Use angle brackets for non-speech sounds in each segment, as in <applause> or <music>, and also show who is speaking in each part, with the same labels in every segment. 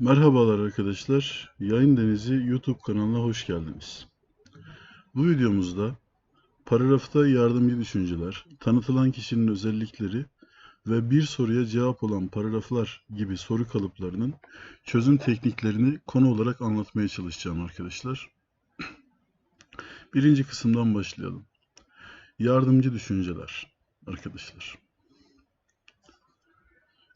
Speaker 1: Merhabalar arkadaşlar. Yayın Denizi YouTube kanalına hoş geldiniz. Bu videomuzda paragrafta yardımcı düşünceler, tanıtılan kişinin özellikleri ve bir soruya cevap olan paragraflar gibi soru kalıplarının çözüm tekniklerini konu olarak anlatmaya çalışacağım arkadaşlar. Birinci kısımdan başlayalım. Yardımcı düşünceler arkadaşlar.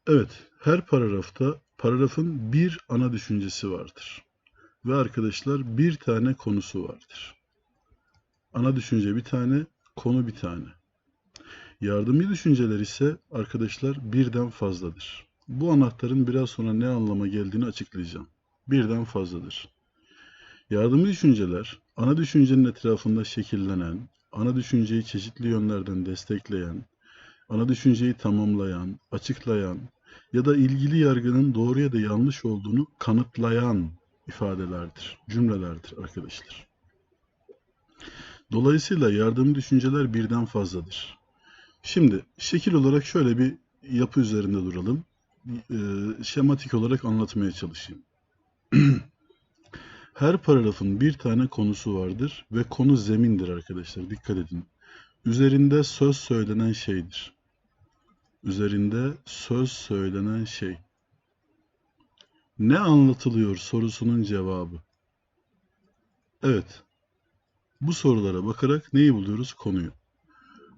Speaker 1: Evet, her paragrafta paragrafın bir ana düşüncesi vardır. Ve arkadaşlar bir tane konusu vardır. Ana düşünce bir tane, konu bir tane. Yardımcı düşünceler ise arkadaşlar birden fazladır. Bu anahtarın biraz sonra ne anlama geldiğini açıklayacağım. Birden fazladır. Yardımcı düşünceler, ana düşüncenin etrafında şekillenen, ana düşünceyi çeşitli yönlerden destekleyen, ana düşünceyi tamamlayan, açıklayan ya da ilgili yargının doğru ya da yanlış olduğunu kanıtlayan ifadelerdir, cümlelerdir arkadaşlar. Dolayısıyla yardım düşünceler birden fazladır. Şimdi şekil olarak şöyle bir yapı üzerinde duralım. Ee, şematik olarak anlatmaya çalışayım. <clears throat> Her paragrafın bir tane konusu vardır ve konu zemindir arkadaşlar. Dikkat edin. Üzerinde söz söylenen şeydir. Üzerinde söz söylenen şey. Ne anlatılıyor sorusunun cevabı. Evet. Bu sorulara bakarak neyi buluyoruz? Konuyu.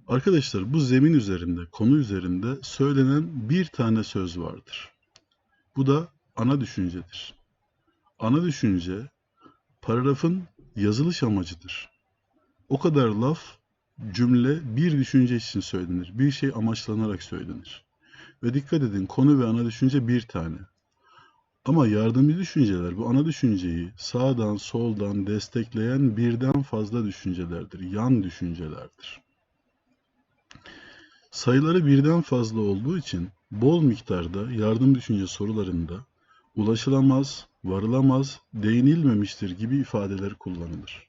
Speaker 1: Arkadaşlar bu zemin üzerinde, konu üzerinde söylenen bir tane söz vardır. Bu da ana düşüncedir. Ana düşünce paragrafın yazılış amacıdır. O kadar laf, cümle bir düşünce için söylenir. Bir şey amaçlanarak söylenir. Ve dikkat edin konu ve ana düşünce bir tane. Ama yardımcı düşünceler bu ana düşünceyi sağdan soldan destekleyen birden fazla düşüncelerdir. Yan düşüncelerdir. Sayıları birden fazla olduğu için bol miktarda yardım düşünce sorularında ulaşılamaz, varılamaz, değinilmemiştir gibi ifadeler kullanılır.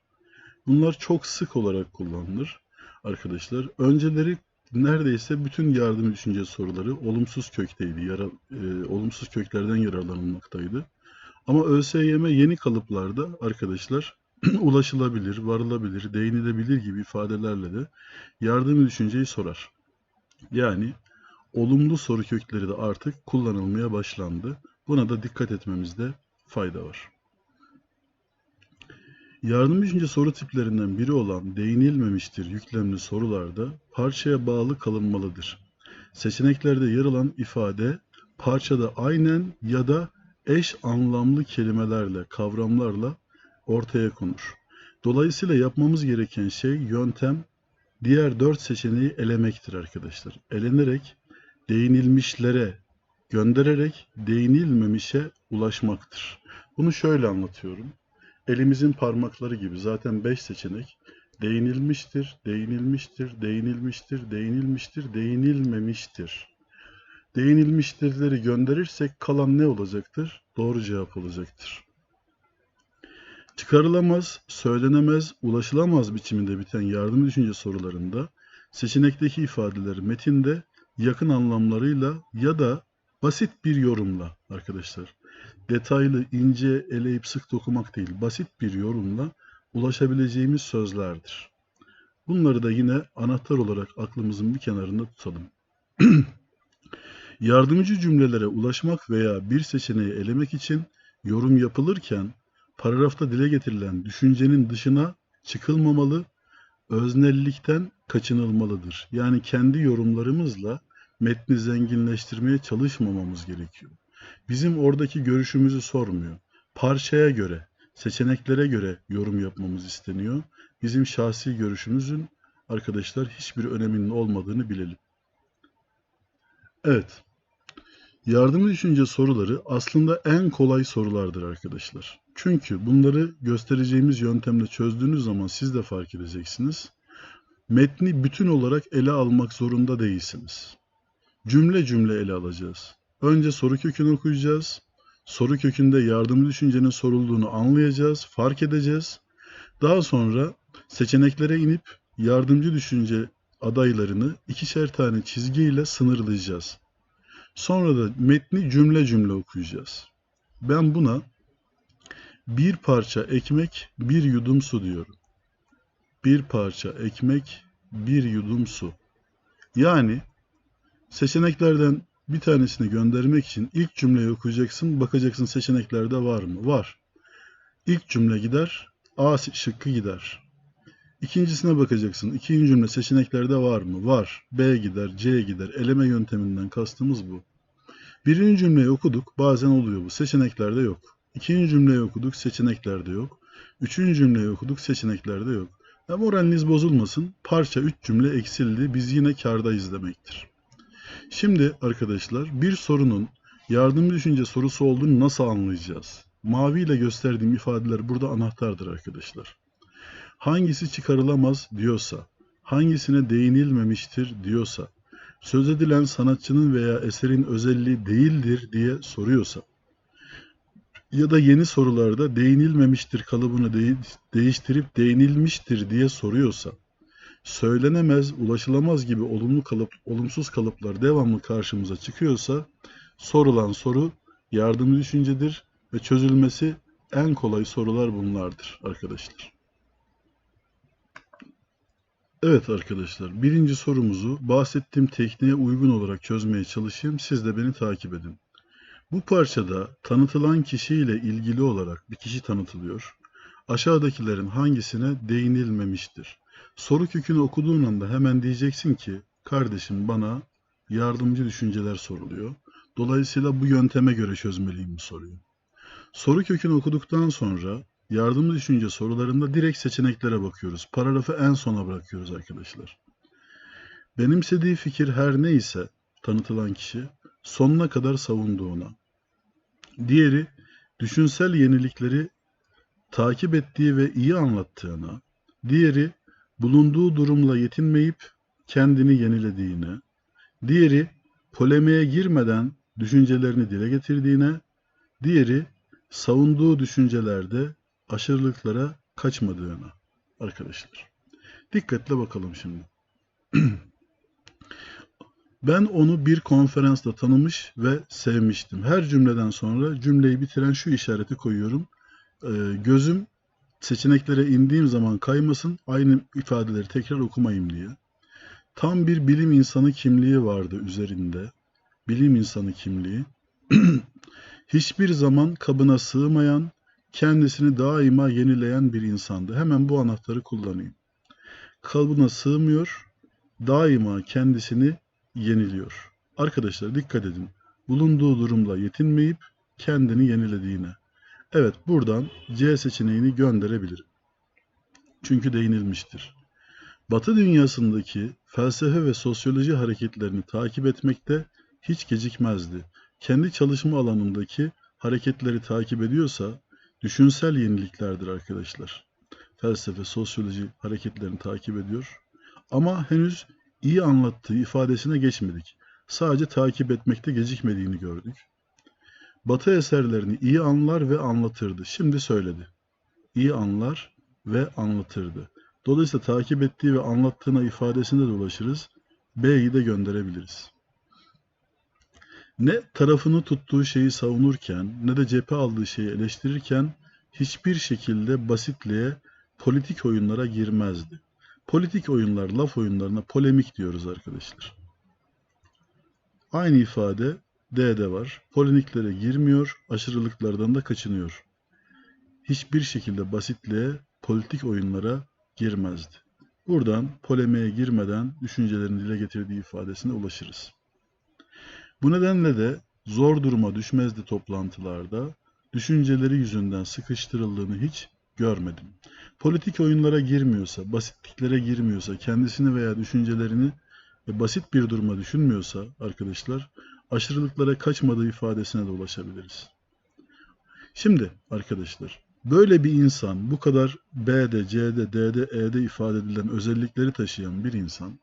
Speaker 1: Bunlar çok sık olarak kullanılır arkadaşlar. Önceleri neredeyse bütün yardım düşünce soruları olumsuz kökteydi. Yara, e, olumsuz köklerden yararlanılmaktaydı. Ama ÖSYM yeni kalıplarda arkadaşlar <clears throat> ulaşılabilir, varılabilir, değinilebilir gibi ifadelerle de yardım düşünceyi sorar. Yani olumlu soru kökleri de artık kullanılmaya başlandı. Buna da dikkat etmemizde fayda var. Yardım düşünce soru tiplerinden biri olan değinilmemiştir yüklemli sorularda parçaya bağlı kalınmalıdır. Seçeneklerde yer alan ifade parçada aynen ya da eş anlamlı kelimelerle, kavramlarla ortaya konur. Dolayısıyla yapmamız gereken şey yöntem diğer dört seçeneği elemektir arkadaşlar. Elenerek değinilmişlere göndererek değinilmemişe ulaşmaktır. Bunu şöyle anlatıyorum. Elimizin parmakları gibi zaten 5 seçenek değinilmiştir, değinilmiştir, değinilmiştir, değinilmiştir, değinilmemiştir. Değinilmiştirleri gönderirsek kalan ne olacaktır? Doğru cevap olacaktır. Çıkarılamaz, söylenemez, ulaşılamaz biçiminde biten yardım düşünce sorularında seçenekteki ifadeleri metinde yakın anlamlarıyla ya da basit bir yorumla arkadaşlar detaylı, ince, eleyip sık dokumak değil, basit bir yorumla ulaşabileceğimiz sözlerdir. Bunları da yine anahtar olarak aklımızın bir kenarında tutalım. <clears throat> Yardımcı cümlelere ulaşmak veya bir seçeneği elemek için yorum yapılırken paragrafta dile getirilen düşüncenin dışına çıkılmamalı, öznellikten kaçınılmalıdır. Yani kendi yorumlarımızla metni zenginleştirmeye çalışmamamız gerekiyor. Bizim oradaki görüşümüzü sormuyor. Parçaya göre, seçeneklere göre yorum yapmamız isteniyor. Bizim şahsi görüşümüzün arkadaşlar hiçbir öneminin olmadığını bilelim. Evet. Yardımcı düşünce soruları aslında en kolay sorulardır arkadaşlar. Çünkü bunları göstereceğimiz yöntemle çözdüğünüz zaman siz de fark edeceksiniz. Metni bütün olarak ele almak zorunda değilsiniz. Cümle cümle ele alacağız. Önce soru kökünü okuyacağız. Soru kökünde yardımcı düşüncenin sorulduğunu anlayacağız, fark edeceğiz. Daha sonra seçeneklere inip yardımcı düşünce adaylarını ikişer tane çizgiyle sınırlayacağız. Sonra da metni cümle cümle okuyacağız. Ben buna bir parça ekmek, bir yudum su diyorum. Bir parça ekmek, bir yudum su. Yani seçeneklerden bir tanesini göndermek için ilk cümleyi okuyacaksın, bakacaksın seçeneklerde var mı? Var. İlk cümle gider, A şıkkı gider. İkincisine bakacaksın. İkinci cümle seçeneklerde var mı? Var. B gider, C gider. Eleme yönteminden kastımız bu. Birinci cümleyi okuduk. Bazen oluyor bu. Seçeneklerde yok. İkinci cümleyi okuduk. Seçeneklerde yok. Üçüncü cümleyi okuduk. Seçeneklerde yok. Ya moraliniz bozulmasın. Parça 3 cümle eksildi. Biz yine kardayız demektir. Şimdi arkadaşlar bir sorunun yardım düşünce sorusu olduğunu nasıl anlayacağız? Mavi ile gösterdiğim ifadeler burada anahtardır arkadaşlar. Hangisi çıkarılamaz diyorsa, hangisine değinilmemiştir diyorsa, söz edilen sanatçının veya eserin özelliği değildir diye soruyorsa ya da yeni sorularda değinilmemiştir kalıbını de- değiştirip değinilmiştir diye soruyorsa, söylenemez, ulaşılamaz gibi olumlu kalıp, olumsuz kalıplar devamlı karşımıza çıkıyorsa, sorulan soru yardımcı düşüncedir ve çözülmesi en kolay sorular bunlardır arkadaşlar. Evet arkadaşlar, birinci sorumuzu bahsettiğim tekniğe uygun olarak çözmeye çalışayım. Siz de beni takip edin. Bu parçada tanıtılan kişiyle ilgili olarak bir kişi tanıtılıyor. Aşağıdakilerin hangisine değinilmemiştir? Soru kökünü okuduğun anda hemen diyeceksin ki, kardeşim bana yardımcı düşünceler soruluyor. Dolayısıyla bu yönteme göre çözmeliyim bu soruyu. Soru kökünü okuduktan sonra yardımcı düşünce sorularında direkt seçeneklere bakıyoruz. Paragrafı en sona bırakıyoruz arkadaşlar. Benimsediği fikir her neyse tanıtılan kişi sonuna kadar savunduğuna. Diğeri düşünsel yenilikleri takip ettiği ve iyi anlattığına. Diğeri bulunduğu durumla yetinmeyip kendini yenilediğine. Diğeri polemiğe girmeden düşüncelerini dile getirdiğine. Diğeri savunduğu düşüncelerde aşırılıklara kaçmadığına arkadaşlar. Dikkatle bakalım şimdi. <clears throat> ben onu bir konferansta tanımış ve sevmiştim. Her cümleden sonra cümleyi bitiren şu işareti koyuyorum. Ee, gözüm seçeneklere indiğim zaman kaymasın, aynı ifadeleri tekrar okumayayım diye. Tam bir bilim insanı kimliği vardı üzerinde. Bilim insanı kimliği. <clears throat> Hiçbir zaman kabına sığmayan, kendisini daima yenileyen bir insandı. Hemen bu anahtarı kullanayım. Kabına sığmıyor, daima kendisini yeniliyor. Arkadaşlar dikkat edin. Bulunduğu durumla yetinmeyip kendini yenilediğine. Evet buradan C seçeneğini gönderebilirim. Çünkü değinilmiştir. Batı dünyasındaki felsefe ve sosyoloji hareketlerini takip etmekte hiç gecikmezdi. Kendi çalışma alanındaki hareketleri takip ediyorsa düşünsel yeniliklerdir arkadaşlar. Felsefe, sosyoloji hareketlerini takip ediyor. Ama henüz iyi anlattığı ifadesine geçmedik. Sadece takip etmekte gecikmediğini gördük. Batı eserlerini iyi anlar ve anlatırdı. Şimdi söyledi. İyi anlar ve anlatırdı. Dolayısıyla takip ettiği ve anlattığına ifadesinde dolaşırız. B'yi de gönderebiliriz. Ne tarafını tuttuğu şeyi savunurken ne de cephe aldığı şeyi eleştirirken hiçbir şekilde basitliğe, politik oyunlara girmezdi. Politik oyunlar, laf oyunlarına polemik diyoruz arkadaşlar. Aynı ifade D'de var. Polemiklere girmiyor, aşırılıklardan da kaçınıyor. Hiçbir şekilde basitliğe, politik oyunlara girmezdi. Buradan polemiğe girmeden düşüncelerini dile getirdiği ifadesine ulaşırız. Bu nedenle de zor duruma düşmezdi toplantılarda, düşünceleri yüzünden sıkıştırıldığını hiç görmedim. Politik oyunlara girmiyorsa, basitliklere girmiyorsa, kendisini veya düşüncelerini basit bir duruma düşünmüyorsa arkadaşlar, aşırılıklara kaçmadığı ifadesine de ulaşabiliriz. Şimdi arkadaşlar, böyle bir insan, bu kadar B'de, C'de, D'de, E'de ifade edilen özellikleri taşıyan bir insan,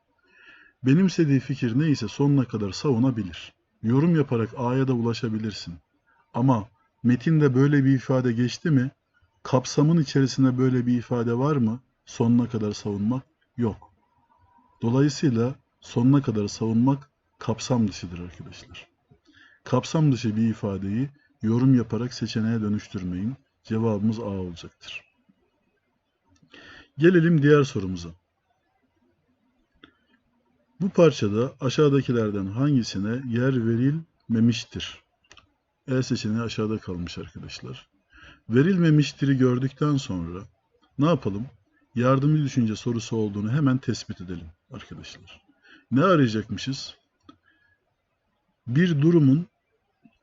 Speaker 1: benimsediği fikir neyse sonuna kadar savunabilir. Yorum yaparak A'ya da ulaşabilirsin. Ama metinde böyle bir ifade geçti mi, kapsamın içerisinde böyle bir ifade var mı, sonuna kadar savunmak yok. Dolayısıyla sonuna kadar savunmak kapsam dışıdır arkadaşlar. Kapsam dışı bir ifadeyi yorum yaparak seçeneğe dönüştürmeyin. Cevabımız A olacaktır. Gelelim diğer sorumuza. Bu parçada aşağıdakilerden hangisine yer verilmemiştir? E seçeneği aşağıda kalmış arkadaşlar. Verilmemiştir'i gördükten sonra ne yapalım? Yardımcı düşünce sorusu olduğunu hemen tespit edelim arkadaşlar. Ne arayacakmışız? Bir durumun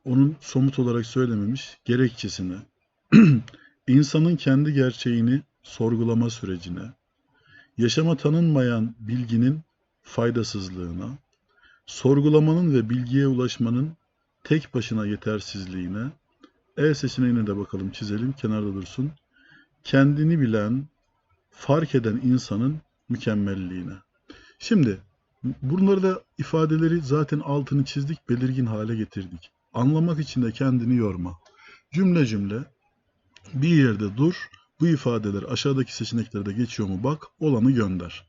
Speaker 1: onun somut olarak söylememiş gerekçesine, <clears throat> insanın kendi gerçeğini sorgulama sürecine, yaşama tanınmayan bilginin faydasızlığına, sorgulamanın ve bilgiye ulaşmanın tek başına yetersizliğine, E seçeneğine de bakalım çizelim kenarda dursun. Kendini bilen, fark eden insanın mükemmelliğine. Şimdi bunları da ifadeleri zaten altını çizdik, belirgin hale getirdik. Anlamak için de kendini yorma. Cümle cümle bir yerde dur, bu ifadeler aşağıdaki seçeneklerde geçiyor mu bak, olanı gönder.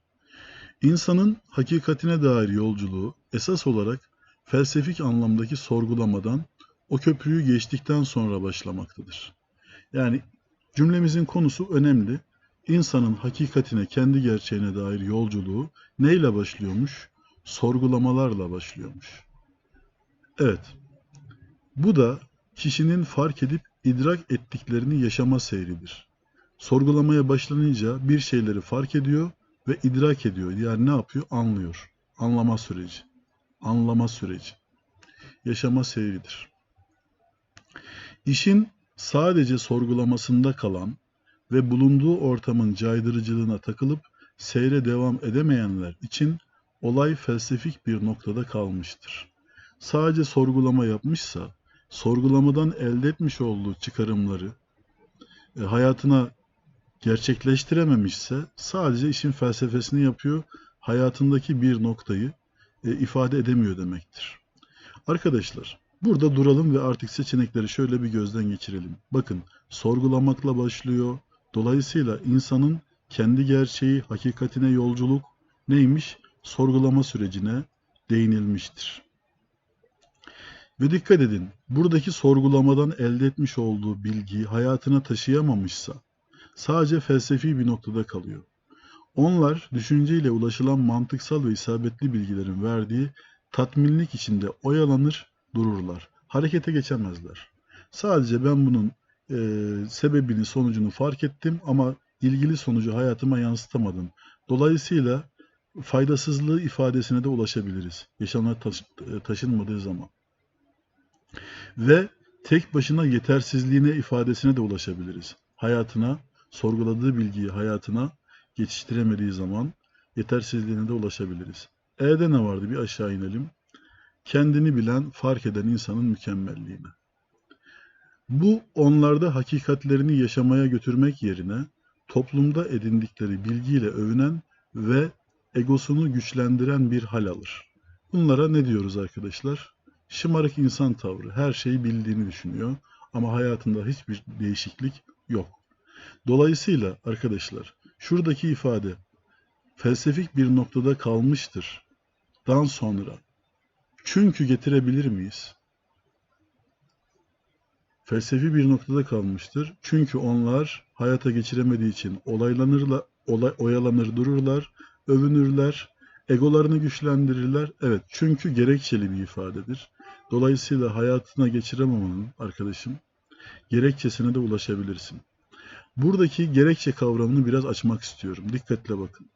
Speaker 1: İnsanın hakikatine dair yolculuğu esas olarak felsefik anlamdaki sorgulamadan o köprüyü geçtikten sonra başlamaktadır. Yani cümlemizin konusu önemli. İnsanın hakikatine, kendi gerçeğine dair yolculuğu neyle başlıyormuş? Sorgulamalarla başlıyormuş. Evet. Bu da kişinin fark edip idrak ettiklerini yaşama seyridir. Sorgulamaya başlanınca bir şeyleri fark ediyor ve idrak ediyor. Yani ne yapıyor? Anlıyor. Anlama süreci. Anlama süreci. Yaşama seyridir. İşin sadece sorgulamasında kalan ve bulunduğu ortamın caydırıcılığına takılıp seyre devam edemeyenler için olay felsefik bir noktada kalmıştır. Sadece sorgulama yapmışsa, sorgulamadan elde etmiş olduğu çıkarımları e, hayatına gerçekleştirememişse sadece işin felsefesini yapıyor, hayatındaki bir noktayı e, ifade edemiyor demektir. Arkadaşlar, burada duralım ve artık seçenekleri şöyle bir gözden geçirelim. Bakın, sorgulamakla başlıyor. Dolayısıyla insanın kendi gerçeği, hakikatine yolculuk neymiş? Sorgulama sürecine değinilmiştir. Ve dikkat edin, buradaki sorgulamadan elde etmiş olduğu bilgiyi hayatına taşıyamamışsa, sadece felsefi bir noktada kalıyor. Onlar düşünceyle ulaşılan mantıksal ve isabetli bilgilerin verdiği tatminlik içinde oyalanır, dururlar. Harekete geçemezler. Sadece ben bunun e, sebebini, sonucunu fark ettim ama ilgili sonucu hayatıma yansıtamadım. Dolayısıyla faydasızlığı ifadesine de ulaşabiliriz. Yaşamına taş, taşınmadığı zaman. Ve tek başına yetersizliğine ifadesine de ulaşabiliriz. Hayatına sorguladığı bilgiyi hayatına geçiştiremediği zaman yetersizliğine de ulaşabiliriz. E'de ne vardı? Bir aşağı inelim. Kendini bilen, fark eden insanın mükemmelliğine. Bu onlarda hakikatlerini yaşamaya götürmek yerine toplumda edindikleri bilgiyle övünen ve egosunu güçlendiren bir hal alır. Bunlara ne diyoruz arkadaşlar? Şımarık insan tavrı. Her şeyi bildiğini düşünüyor ama hayatında hiçbir değişiklik yok. Dolayısıyla arkadaşlar şuradaki ifade felsefik bir noktada kalmıştır. Dan sonra çünkü getirebilir miyiz? Felsefi bir noktada kalmıştır. Çünkü onlar hayata geçiremediği için olaylanırlar, olay, oyalanır dururlar, övünürler, egolarını güçlendirirler. Evet çünkü gerekçeli bir ifadedir. Dolayısıyla hayatına geçirememenin arkadaşım gerekçesine de ulaşabilirsin. Buradaki gerekçe kavramını biraz açmak istiyorum. Dikkatle bakın.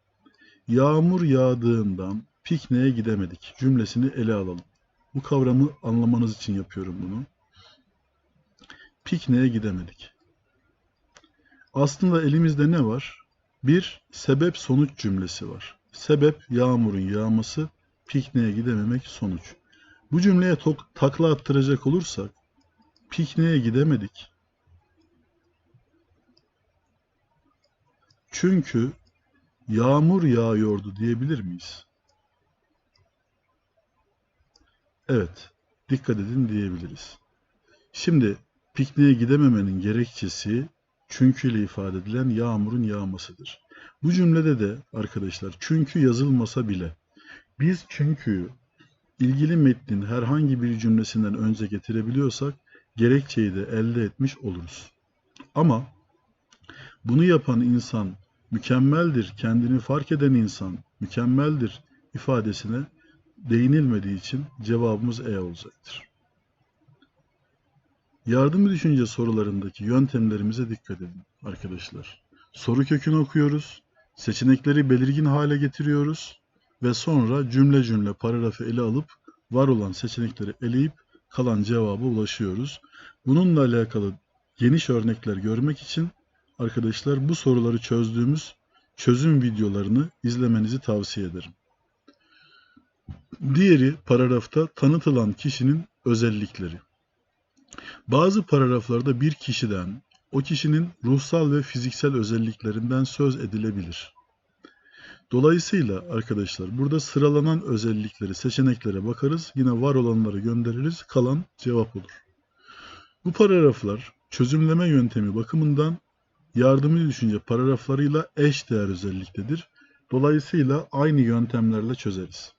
Speaker 1: Yağmur yağdığından pikniğe gidemedik cümlesini ele alalım. Bu kavramı anlamanız için yapıyorum bunu. Pikniğe gidemedik. Aslında elimizde ne var? Bir sebep sonuç cümlesi var. Sebep yağmurun yağması, pikniğe gidememek sonuç. Bu cümleye tok, takla attıracak olursak pikniğe gidemedik. Çünkü yağmur yağıyordu diyebilir miyiz? Evet, dikkat edin diyebiliriz. Şimdi pikniğe gidememenin gerekçesi çünkü ile ifade edilen yağmurun yağmasıdır. Bu cümlede de arkadaşlar çünkü yazılmasa bile biz çünkü ilgili metnin herhangi bir cümlesinden önce getirebiliyorsak gerekçeyi de elde etmiş oluruz. Ama bunu yapan insan mükemmeldir, kendini fark eden insan mükemmeldir ifadesine değinilmediği için cevabımız E olacaktır. Yardımcı düşünce sorularındaki yöntemlerimize dikkat edin arkadaşlar. Soru kökünü okuyoruz, seçenekleri belirgin hale getiriyoruz ve sonra cümle cümle paragrafı ele alıp var olan seçenekleri eleyip kalan cevaba ulaşıyoruz. Bununla alakalı geniş örnekler görmek için arkadaşlar bu soruları çözdüğümüz çözüm videolarını izlemenizi tavsiye ederim. Diğeri paragrafta tanıtılan kişinin özellikleri. Bazı paragraflarda bir kişiden, o kişinin ruhsal ve fiziksel özelliklerinden söz edilebilir. Dolayısıyla arkadaşlar burada sıralanan özellikleri, seçeneklere bakarız. Yine var olanları göndeririz. Kalan cevap olur. Bu paragraflar çözümleme yöntemi bakımından yardımcı düşünce paragraflarıyla eş değer özelliktedir. Dolayısıyla aynı yöntemlerle çözeriz.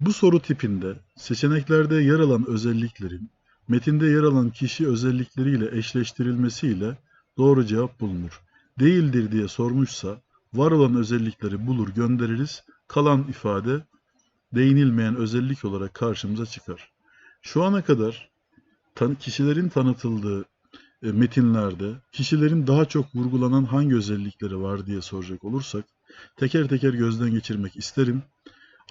Speaker 1: Bu soru tipinde seçeneklerde yer alan özelliklerin metinde yer alan kişi özellikleriyle eşleştirilmesiyle doğru cevap bulunur. Değildir diye sormuşsa var olan özellikleri bulur göndeririz. Kalan ifade değinilmeyen özellik olarak karşımıza çıkar. Şu ana kadar kişilerin tanıtıldığı e, metinlerde kişilerin daha çok vurgulanan hangi özellikleri var diye soracak olursak teker teker gözden geçirmek isterim.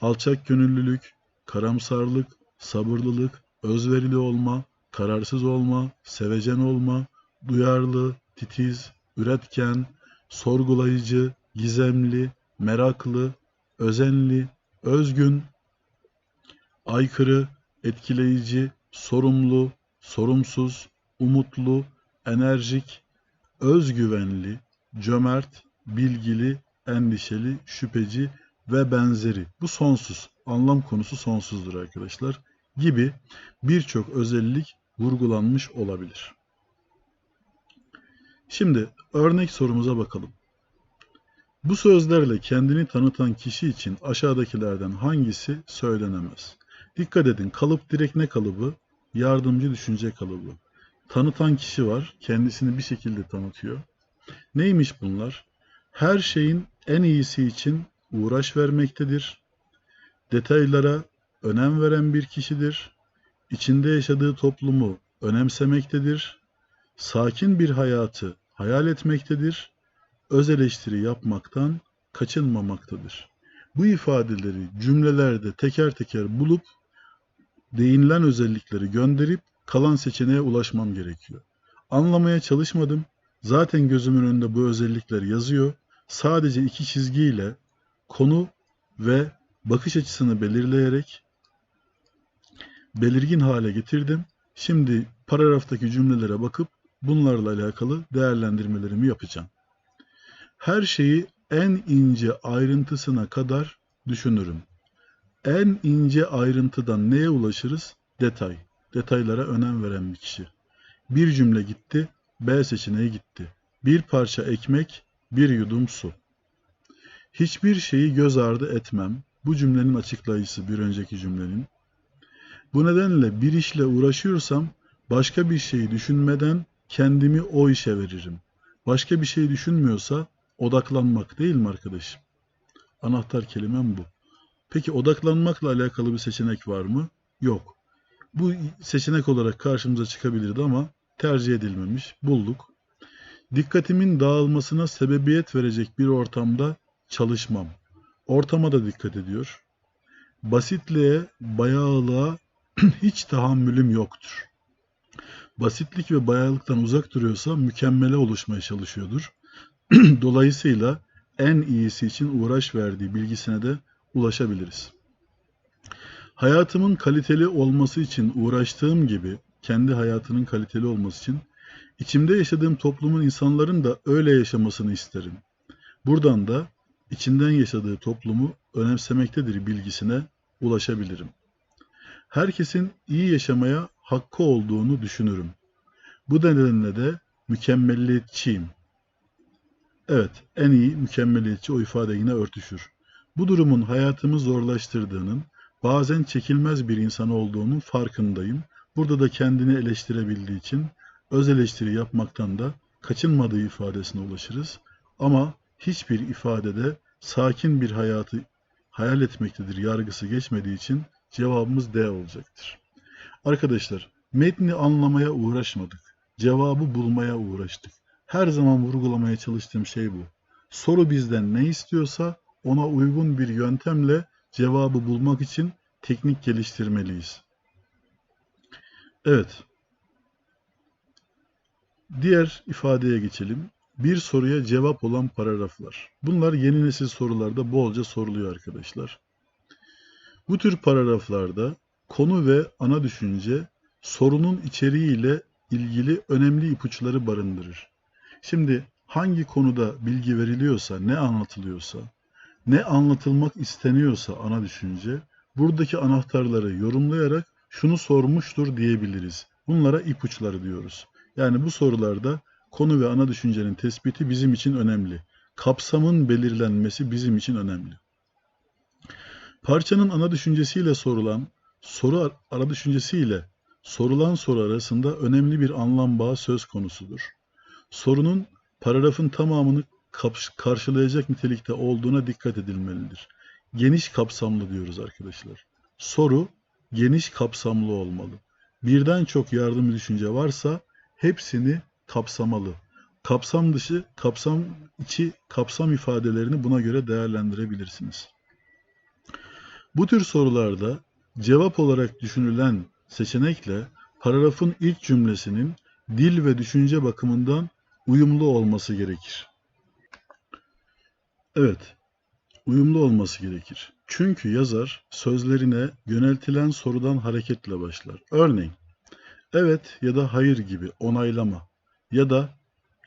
Speaker 1: Alçak gönüllülük, karamsarlık, sabırlılık, özverili olma, kararsız olma, sevecen olma, duyarlı, titiz, üretken, sorgulayıcı, gizemli, meraklı, özenli, özgün, aykırı, etkileyici, sorumlu, sorumsuz, umutlu, enerjik, özgüvenli, cömert, bilgili, endişeli, şüpheci ve benzeri. Bu sonsuz. Anlam konusu sonsuzdur arkadaşlar. Gibi birçok özellik vurgulanmış olabilir. Şimdi örnek sorumuza bakalım. Bu sözlerle kendini tanıtan kişi için aşağıdakilerden hangisi söylenemez? Dikkat edin kalıp direkt ne kalıbı? Yardımcı düşünce kalıbı. Tanıtan kişi var, kendisini bir şekilde tanıtıyor. Neymiş bunlar? Her şeyin en iyisi için uğraş vermektedir. Detaylara önem veren bir kişidir. İçinde yaşadığı toplumu önemsemektedir. Sakin bir hayatı hayal etmektedir. Öz eleştiri yapmaktan kaçınmamaktadır. Bu ifadeleri cümlelerde teker teker bulup değinilen özellikleri gönderip kalan seçeneğe ulaşmam gerekiyor. Anlamaya çalışmadım. Zaten gözümün önünde bu özellikler yazıyor. Sadece iki çizgiyle konu ve bakış açısını belirleyerek belirgin hale getirdim. Şimdi paragraftaki cümlelere bakıp bunlarla alakalı değerlendirmelerimi yapacağım. Her şeyi en ince ayrıntısına kadar düşünürüm. En ince ayrıntıdan neye ulaşırız? Detay. Detaylara önem veren bir kişi. Bir cümle gitti, B seçeneği gitti. Bir parça ekmek, bir yudum su. Hiçbir şeyi göz ardı etmem. Bu cümlenin açıklayıcısı bir önceki cümlenin. Bu nedenle bir işle uğraşıyorsam başka bir şeyi düşünmeden kendimi o işe veririm. Başka bir şey düşünmüyorsa odaklanmak değil mi arkadaşım? Anahtar kelimem bu. Peki odaklanmakla alakalı bir seçenek var mı? Yok. Bu seçenek olarak karşımıza çıkabilirdi ama tercih edilmemiş. Bulduk. Dikkatimin dağılmasına sebebiyet verecek bir ortamda çalışmam. Ortama da dikkat ediyor. Basitliğe, bayağılığa <clears throat> hiç tahammülüm yoktur. Basitlik ve bayağılıktan uzak duruyorsa mükemmele oluşmaya çalışıyordur. <clears throat> Dolayısıyla en iyisi için uğraş verdiği bilgisine de ulaşabiliriz. Hayatımın kaliteli olması için uğraştığım gibi kendi hayatının kaliteli olması için içimde yaşadığım toplumun insanların da öyle yaşamasını isterim. Buradan da içinden yaşadığı toplumu önemsemektedir bilgisine ulaşabilirim. Herkesin iyi yaşamaya hakkı olduğunu düşünürüm. Bu nedenle de mükemmelliyetçiyim. Evet, en iyi mükemmeliyetçi o ifade yine örtüşür. Bu durumun hayatımı zorlaştırdığının, bazen çekilmez bir insan olduğunun farkındayım. Burada da kendini eleştirebildiği için öz eleştiri yapmaktan da kaçınmadığı ifadesine ulaşırız. Ama hiçbir ifadede sakin bir hayatı hayal etmektedir yargısı geçmediği için cevabımız D olacaktır. Arkadaşlar metni anlamaya uğraşmadık. Cevabı bulmaya uğraştık. Her zaman vurgulamaya çalıştığım şey bu. Soru bizden ne istiyorsa ona uygun bir yöntemle cevabı bulmak için teknik geliştirmeliyiz. Evet. Diğer ifadeye geçelim. Bir soruya cevap olan paragraflar. Bunlar yeni nesil sorularda bolca soruluyor arkadaşlar. Bu tür paragraflarda konu ve ana düşünce sorunun içeriğiyle ilgili önemli ipuçları barındırır. Şimdi hangi konuda bilgi veriliyorsa, ne anlatılıyorsa, ne anlatılmak isteniyorsa ana düşünce, buradaki anahtarları yorumlayarak şunu sormuştur diyebiliriz. Bunlara ipuçları diyoruz. Yani bu sorularda konu ve ana düşüncenin tespiti bizim için önemli. Kapsamın belirlenmesi bizim için önemli. Parçanın ana düşüncesiyle sorulan soru ara düşüncesiyle sorulan soru arasında önemli bir anlam bağı söz konusudur. Sorunun paragrafın tamamını karşılayacak nitelikte olduğuna dikkat edilmelidir. Geniş kapsamlı diyoruz arkadaşlar. Soru geniş kapsamlı olmalı. Birden çok yardım düşünce varsa hepsini kapsamalı. Kapsam dışı, kapsam içi, kapsam ifadelerini buna göre değerlendirebilirsiniz. Bu tür sorularda cevap olarak düşünülen seçenekle paragrafın ilk cümlesinin dil ve düşünce bakımından uyumlu olması gerekir. Evet, uyumlu olması gerekir. Çünkü yazar sözlerine yöneltilen sorudan hareketle başlar. Örneğin, evet ya da hayır gibi onaylama ya da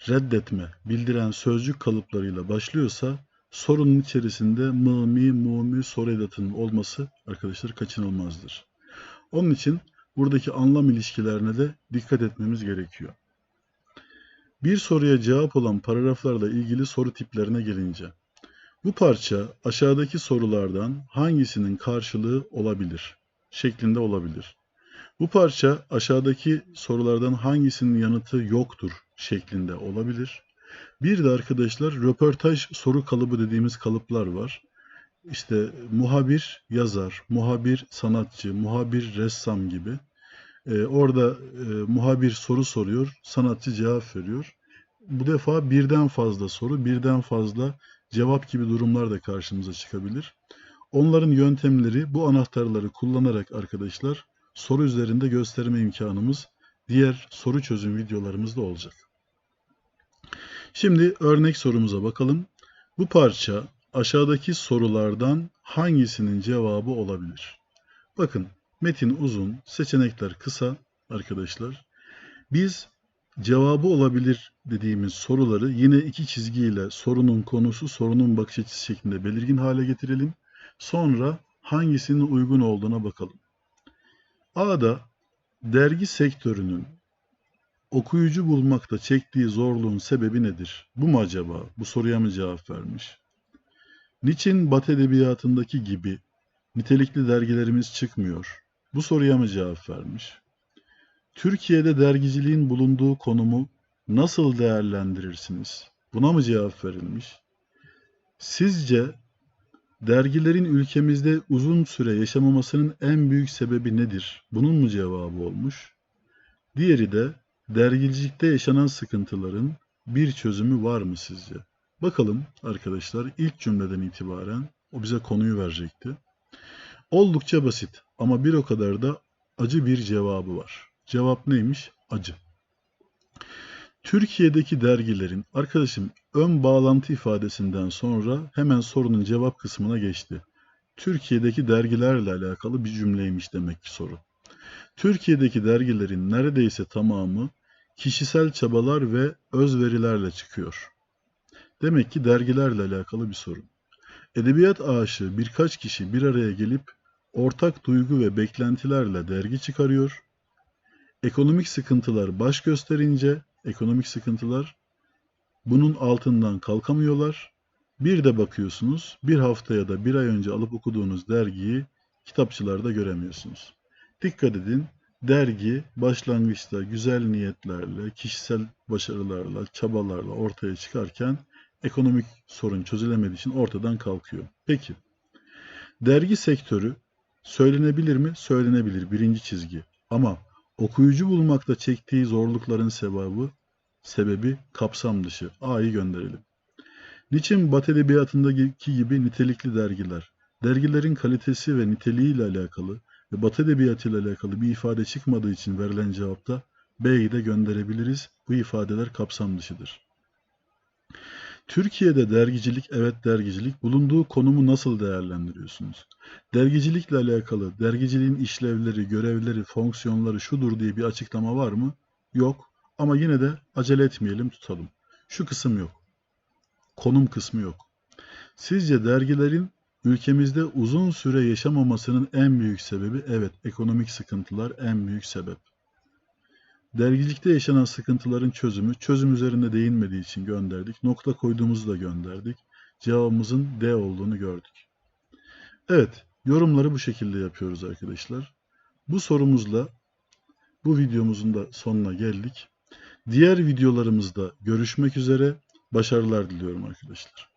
Speaker 1: reddetme bildiren sözcük kalıplarıyla başlıyorsa sorunun içerisinde mı, mi, mu, mi soru edatının olması arkadaşlar kaçınılmazdır. Onun için buradaki anlam ilişkilerine de dikkat etmemiz gerekiyor. Bir soruya cevap olan paragraflarla ilgili soru tiplerine gelince, bu parça aşağıdaki sorulardan hangisinin karşılığı olabilir şeklinde olabilir. Bu parça aşağıdaki sorulardan hangisinin yanıtı yoktur şeklinde olabilir. Bir de arkadaşlar röportaj soru kalıbı dediğimiz kalıplar var. İşte muhabir yazar, muhabir sanatçı, muhabir ressam gibi. Ee, orada e, muhabir soru soruyor, sanatçı cevap veriyor. Bu defa birden fazla soru, birden fazla cevap gibi durumlar da karşımıza çıkabilir. Onların yöntemleri bu anahtarları kullanarak arkadaşlar soru üzerinde gösterme imkanımız diğer soru çözüm videolarımızda olacak. Şimdi örnek sorumuza bakalım. Bu parça aşağıdaki sorulardan hangisinin cevabı olabilir? Bakın metin uzun, seçenekler kısa arkadaşlar. Biz cevabı olabilir dediğimiz soruları yine iki çizgiyle sorunun konusu, sorunun bakış açısı şeklinde belirgin hale getirelim. Sonra hangisinin uygun olduğuna bakalım. A'da dergi sektörünün okuyucu bulmakta çektiği zorluğun sebebi nedir? Bu mu acaba? Bu soruya mı cevap vermiş? Niçin Batı Edebiyatı'ndaki gibi nitelikli dergilerimiz çıkmıyor? Bu soruya mı cevap vermiş? Türkiye'de dergiciliğin bulunduğu konumu nasıl değerlendirirsiniz? Buna mı cevap verilmiş? Sizce dergilerin ülkemizde uzun süre yaşamamasının en büyük sebebi nedir? Bunun mu cevabı olmuş? Diğeri de dergicilikte yaşanan sıkıntıların bir çözümü var mı sizce? Bakalım arkadaşlar ilk cümleden itibaren o bize konuyu verecekti. Oldukça basit ama bir o kadar da acı bir cevabı var. Cevap neymiş? Acı. Türkiye'deki dergilerin, arkadaşım ön bağlantı ifadesinden sonra hemen sorunun cevap kısmına geçti. Türkiye'deki dergilerle alakalı bir cümleymiş demek ki soru. Türkiye'deki dergilerin neredeyse tamamı kişisel çabalar ve özverilerle çıkıyor. Demek ki dergilerle alakalı bir sorun. Edebiyat aşığı birkaç kişi bir araya gelip ortak duygu ve beklentilerle dergi çıkarıyor. Ekonomik sıkıntılar baş gösterince, ekonomik sıkıntılar bunun altından kalkamıyorlar. Bir de bakıyorsunuz bir hafta ya da bir ay önce alıp okuduğunuz dergiyi kitapçılarda göremiyorsunuz. Dikkat edin Dergi başlangıçta güzel niyetlerle, kişisel başarılarla, çabalarla ortaya çıkarken ekonomik sorun çözülemediği için ortadan kalkıyor. Peki, dergi sektörü söylenebilir mi? Söylenebilir. Birinci çizgi. Ama okuyucu bulmakta çektiği zorlukların sebabı, sebebi kapsam dışı. A'yı gönderelim. Niçin Batı Edebiyatı'ndaki gibi nitelikli dergiler, dergilerin kalitesi ve niteliğiyle alakalı ve Batı Edebiyatı ile alakalı bir ifade çıkmadığı için verilen cevapta B'yi de gönderebiliriz. Bu ifadeler kapsam dışıdır. Türkiye'de dergicilik, evet dergicilik, bulunduğu konumu nasıl değerlendiriyorsunuz? Dergicilikle alakalı, dergiciliğin işlevleri, görevleri, fonksiyonları şudur diye bir açıklama var mı? Yok. Ama yine de acele etmeyelim, tutalım. Şu kısım yok. Konum kısmı yok. Sizce dergilerin ülkemizde uzun süre yaşamamasının en büyük sebebi evet ekonomik sıkıntılar en büyük sebep. Dergicilikte yaşanan sıkıntıların çözümü çözüm üzerinde değinmediği için gönderdik. Nokta koyduğumuzu da gönderdik. Cevabımızın D olduğunu gördük. Evet, yorumları bu şekilde yapıyoruz arkadaşlar. Bu sorumuzla bu videomuzun da sonuna geldik. Diğer videolarımızda görüşmek üzere. Başarılar diliyorum arkadaşlar.